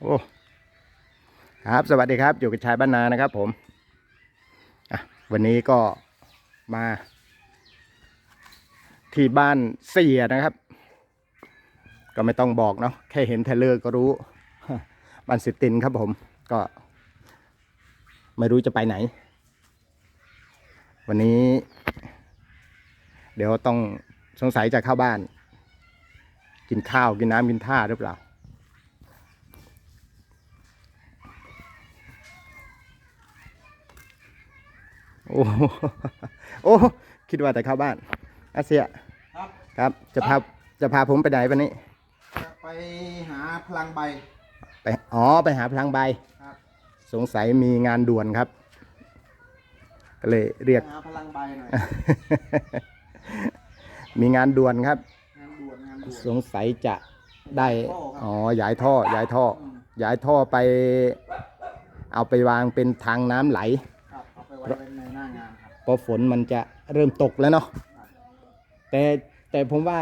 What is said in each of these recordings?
โอ้ครับสวัสดีครับ อยู่กับชายบ้านนานะครับผมอะวันนี้ก็มา ที่บ้านเสียนะครับ ก็ไม่ต้องบอกเนาะแค่เห็นเทรลเลอร์ก็รู้ บ้านสิตินครับผมก็ ไม่รู้จะไปไหน วันนี้ เดี๋ยวต้องสงสัยจะเข้าบ้าน กินข้าวกินน้ำกินท่าหรือเปล่า โอ้โหโอ้คิดว่าแต่เข้าบ้านอาเซียครับครับ จะพาจะพาผมไปไหนวันนี้จะไปหาพลังใบไปอ๋อไปหาพลังใบครับสงสัยมีงานด่วนครับ ก็เลยเรียก หาพลังใบหน่อยมีงานด่วนครับ งานด่วนงานด่วนสงสัยจะได้ท่อครับอ๋อย้ายท่อย้ายท่ออืมย้ายท่อไป เอาไปวางเป็นทางน้ำไหล เพราะฝนมันจะเริ่มตกแล้วเนาะแต่แต่ผมว่า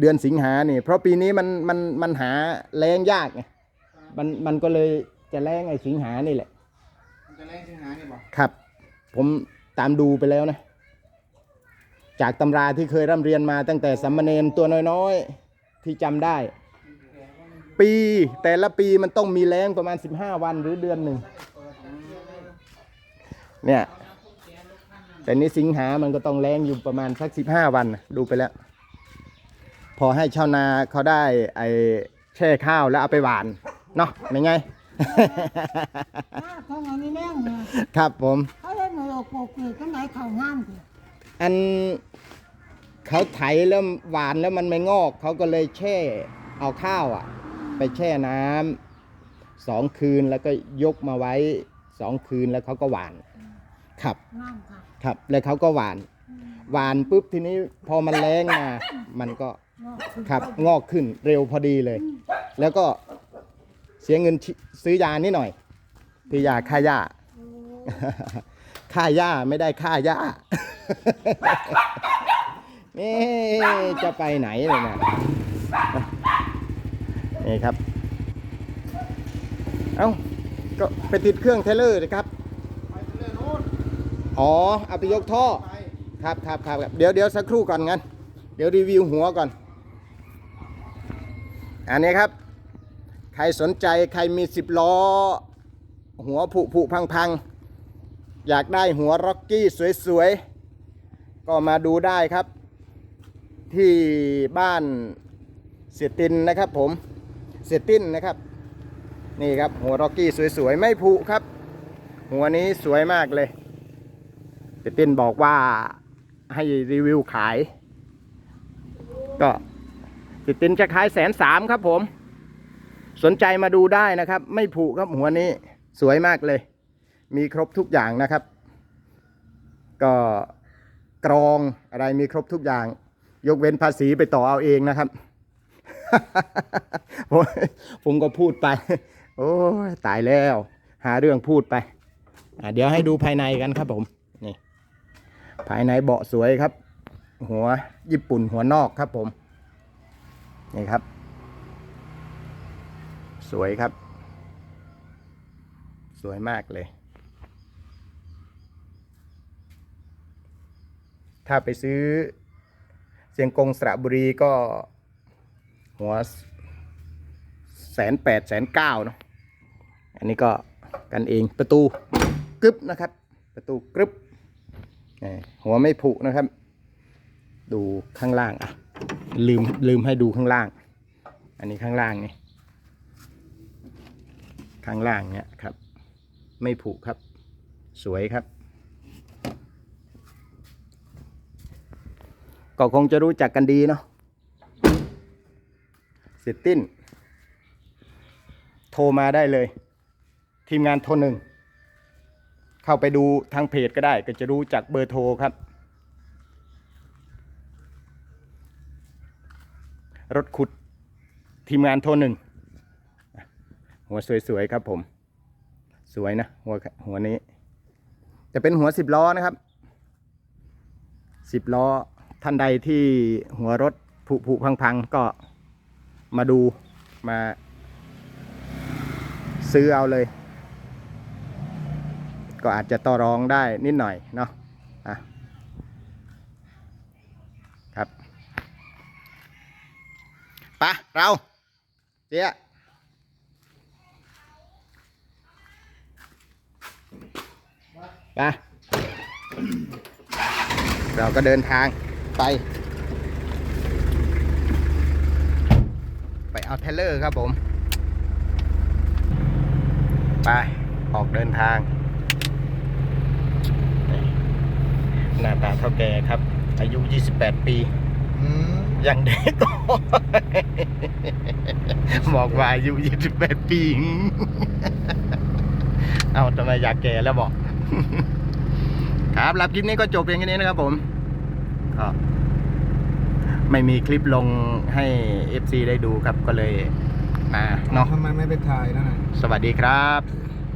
เดือนสิงหาเนี่ยเพราะปีนี้มันมันมันหาแรงยากไงมันมันก็เลยจะแรงไอ้สิงหานี่แหละมันจะแรงสิงหาเนี่ยบอกครับ ผมตามดูไปแล้วนะ จากตำราที่เคยร่ำเรียนมาตั้งแต่สัมมเนนตัวน้อยๆ ที่จำได้ ปีแต่ละปีมันต้องมีแรงประมาณ 15 วันหรือเดือนหนึ่งเนี่ย แต่นี้สิงหามันก็ต้องแรงอยู่ประมาณสัก15วันดูไปแล้ว พอให้ชาวนาเขาได้ไอแช่ข้าวแล้วเอาไปหวานเนาะเป็นไงถ้าเขาไงนี่แม่งครับผมเขาเล่นในโลกโปกเกก็ไหนเขางามอันเขาไถแล้วหวานแล้วมันไม่งอกเขาก็เลยแช่เอาข้าวอะ ไปแช่น้ำสองคืนแล้วก็ยกมาไว้สองคืนแล้วเขาก็หวาน ครับงามค่ะครับ แล้วเขาก็หวานหวานปุ๊บทีนี้พอมันแรงมา มันก็เนาะอครับงอกขึ้นเร็วพอดีเลย แล้วก็เสียเงินชิซื้อยานิดหน่อยคือยาฆ่าหญ้า โอ้ค่าหญ้าไม่ได้ค่าหญ้า นี่จะไปไหนเลยนะนี่ครับ เอ้า ก็ไปติดเครื่องเทเลอร์เลยครับไปเรื่อยนู้น อ๋อเอาไปยกท่อครับครับครับครับเดี๋ยวเดี๋ยวสักครู่ก่อนงั้น เดี๋ยวรีวิวหัวก่อน อันนี้ครับ ใครสนใจใครมีสิบล้อ หัวผุผุพังพังอยากได้หัวร็อกกี้สวยๆ ก็มาดูได้ครับ ที่บ้านเสียตินนะครับผมเสียตินนะครับ นี่ครับหัวร็อกกี้สวยๆ ไม่ผุครับ หัวนี้สวยมากเลย เสียตินบอกว่าให้รีวิวขาย ก็เสียตินจะขายแสนสามครับผม สนใจมาดูได้นะครับ ไม่ผุครับหัวนี้สวยมากเลย มีครบทุกอย่างนะครับ ก็กรองอะไรมีครบทุกอย่าง ยกเว้นภาษีไปต่อเอาเองนะครับ ผมผมก็พูดไป โอ้ตายแล้ว หาเรื่องพูดไป เดี๋ยวให้ดูภายในกันครับผม ภายในเบาะสวยครับ หัวญี่ปุ่นหัวนอกครับผม นี่ครับ สวยครับ สวยมากเลย ถ้าไปซื้อเสียงกงสระบุรีก็หัวแสนแปดแสนเก้าเนาะอันนี้ก็กันเองประตูกรึบนะครับ ประตูกรึบ หัวไม่ผุนะครับ ดูข้างล่างอะ ลืมลืมให้ดูข้างล่าง อันนี้ข้างล่างนี่ข้างล่างเนี่ยครับ ไม่ผุครับ สวยครับ ก็คงจะรู้จักกันดีเนาะเสียติ้น โทรมาได้เลย ทีมงานโทรหนึ่ง เข้าไปดูทางเพจก็ได้ ก็จะรู้จักเบอร์โทรครับ รถขุดทีมงานโทรหนึ่ง หัวสวยๆครับผม สวยนะ หัวหัวนี้ จะเป็นหัวสิบล้อนะครับสิบล้อท่านใดที่หัวรถผุผุพังพังๆก็มาดูมาซื้อเอาเลย ก็อาจจะต่อรองได้นิดหน่อยเนาะอะครับไปะเราเจ๊ยะไปเราก็เดินทางไป ไปเอาเทเลอร์ครับผม ไป ออกเดินทาง หน้าตาเท่าแก่ครับ อายุ 28 ปียังเด็กบอกว่าอายุ 28 ปี เอาทำไมอยากแก่แล้วบอก ครับรับคลิปนี้ก็จบเพียงแค่นี้นะครับผมก็ไม่มีคลิปลงให้ FC ได้ดูครับก็เลยมาเนาะทำไมไม่ไปถ่ายนั่นน่ะสวัสดีครับ